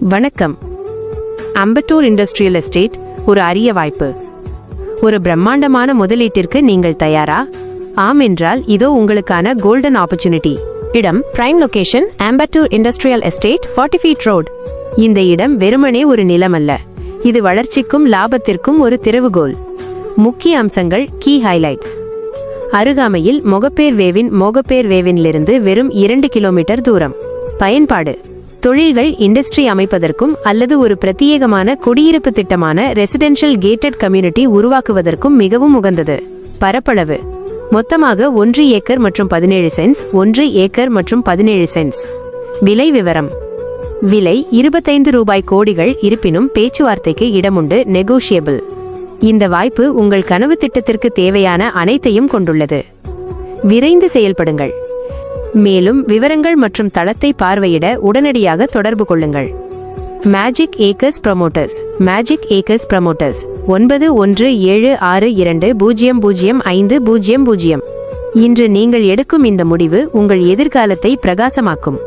வணக்கம். அம்பட்டூர் industrial estate ஒரு அரிய வாய்ப்பு. ஒரு பிரம்மாண்டமான முதலீட்டிற்கு நீங்கள் தயாரா? ஆம் என்றால் இதோ உங்களுக்கான கோல்டன் ஆப்பர்ச்சுனிட்டி இடம் prime location Ambattur industrial estate forty feet road இந்த இடம் வெறுமனே ஒரு நிலம் அல்ல இது வளர்ச்சிக்கும் லாபத்திற்கும் ஒரு திறவுகோல். முக்கிய அம்சங்கள் கீ ஹைலைட்ஸ் அருகாமையில் மொகப்பேர் வேவின் மொகப்பேர் வேவினிலிருந்து வெறும் இரண்டு கிலோமீட்டர் தூரம். பயன்பாடு. தொழில்கள் இண்டஸ்ட்ரி அமைப்பதற்கும் அல்லது ஒரு பிரத்யேகமான குடியிருப்பு திட்டமான ரெசிடென்ஷியல் கேட்டட் கம்யூனிட்டி உருவாக்குவதற்கும் மிகவும் உகந்தது. பரப்பளவு. மொத்தமாக ஒன்று ஏக்கர் மற்றும் பதினேழு சென்ஸ் ஒன்று ஏக்கர் மற்றும் பதினேழு சென்ஸ் விலை விவரம். விலை இருபத்தைந்து ரூபாய் கோடிகள் இருப்பினும் பேச்சுவார்த்தைக்கு இடமுண்டு நெகோஷியபிள் இந்த வாய்ப்பு உங்கள் கனவு திட்டத்திற்கு தேவையான அனைத்தையும் கொண்டுள்ளது. விரைந்து செயல்படுங்கள். மேலும் விவரங்கள் மற்றும் தளத்தை பார்வையிட உடனடியாக தொடர்பு கொள்ளுங்கள். Magic acres promoters magic acres promoters ஒன்பது ஒன்று ஏழு ஆறு இரண்டு பூஜ்ஜியம் பூஜ்ஜியம் ஐந்து பூஜ்ஜியம் பூஜ்ஜியம் இன்று நீங்கள் எடுக்கும் இந்த முடிவு உங்கள் எதிர்காலத்தை பிரகாசமாக்கும்.